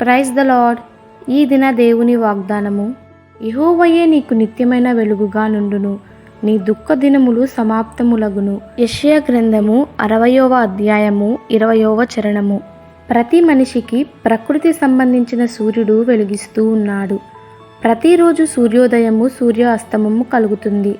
Praise the lord ఈ దిన దేవుని వాగ్దానము. ఇహోవయే నీకు నిత్యమైన వెలుగుగా నుండును. నీ దుఃఖ దినములు సమాప్తములగును. యెషయా గ్రంథము అరవయవ అధ్యాయము ఇరవయవ చరణము. ప్రతి మనిషికి ప్రకృతి సంబంధించిన సూర్యుడు వెలిగిస్తూ ఉన్నాడు. ప్రతిరోజు సూర్యోదయము సూర్య అస్తమము కలుగుతుంది.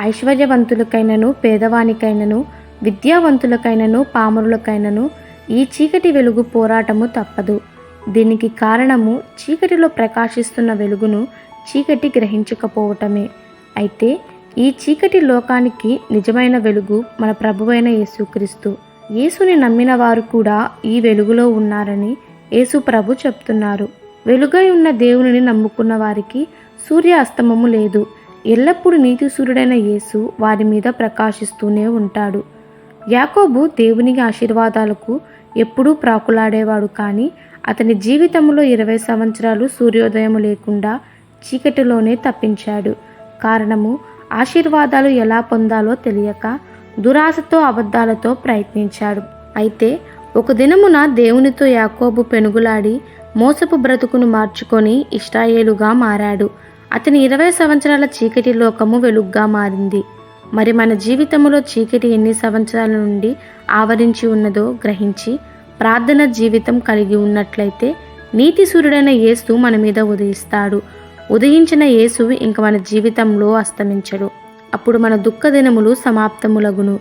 ఐశ్వర్యవంతులకైనను పేదవానికైనను విద్యావంతులకైనను పామరులకైనను ఈ చీకటి వెలుగు పోరాటము తప్పదు. దీనికి కారణము చీకటిలో ప్రకాశిస్తున్న వెలుగును చీకటి గ్రహించకపోవటమే. అయితే ఈ చీకటి లోకానికి నిజమైన వెలుగు మన ప్రభువైన యేసుక్రీస్తు. యేసుని నమ్మిన వారు కూడా ఈ వెలుగులో ఉన్నారని యేసు ప్రభు చెప్తున్నారు. వెలుగై ఉన్న దేవునిని నమ్ముకున్న వారికి సూర్య అస్తమము లేదు. ఎల్లప్పుడూ నీతి సూర్యుడైన యేసు వారి మీద ప్రకాశిస్తూనే ఉంటాడు. యాకోబు దేవుని ఆశీర్వాదాలకు ఎప్పుడూ ప్రాకులాడేవాడు కానీ అతని జీవితంలో ఇరవై సంవత్సరాలు సూర్యోదయం లేకుండా చీకటిలోనే తప్పించాడు. కారణము ఆశీర్వాదాలు ఎలా పొందాలో తెలియక దురాశతో అబద్ధాలతో ప్రయత్నించాడు. అయితే ఒక దినమున దేవునితో యాకోబు పెనుగులాడి మోసపు బ్రతుకును మార్చుకొని ఇష్టాయేలుగా మారాడు. అతని ఇరవై సంవత్సరాల చీకటి లోకము వెలుగ్గా మారింది. మరి మన జీవితంలో చీకటి ఎన్ని సంవత్సరాల నుండి ఆవరించి ఉన్నదో గ్రహించి ప్రార్థన జీవితం కలిగి ఉన్నట్లయితే నీతి సూర్యుడైన యేసు మన మీద ఉదయిస్తాడు. ఉదయించిన యేసు ఇంక మన జీవితంలో అస్తమించడు. అప్పుడు మన దుఃఖ దినములు సమాప్తములగును.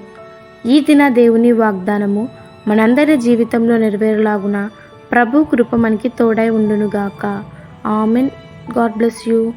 ఈ దిన దేవుని వాగ్దానము మనందరి జీవితంలో నెరవేరులాగున ప్రభు కృప మనకి తోడై ఉండునుగాక. ఆమెన్. God bless you.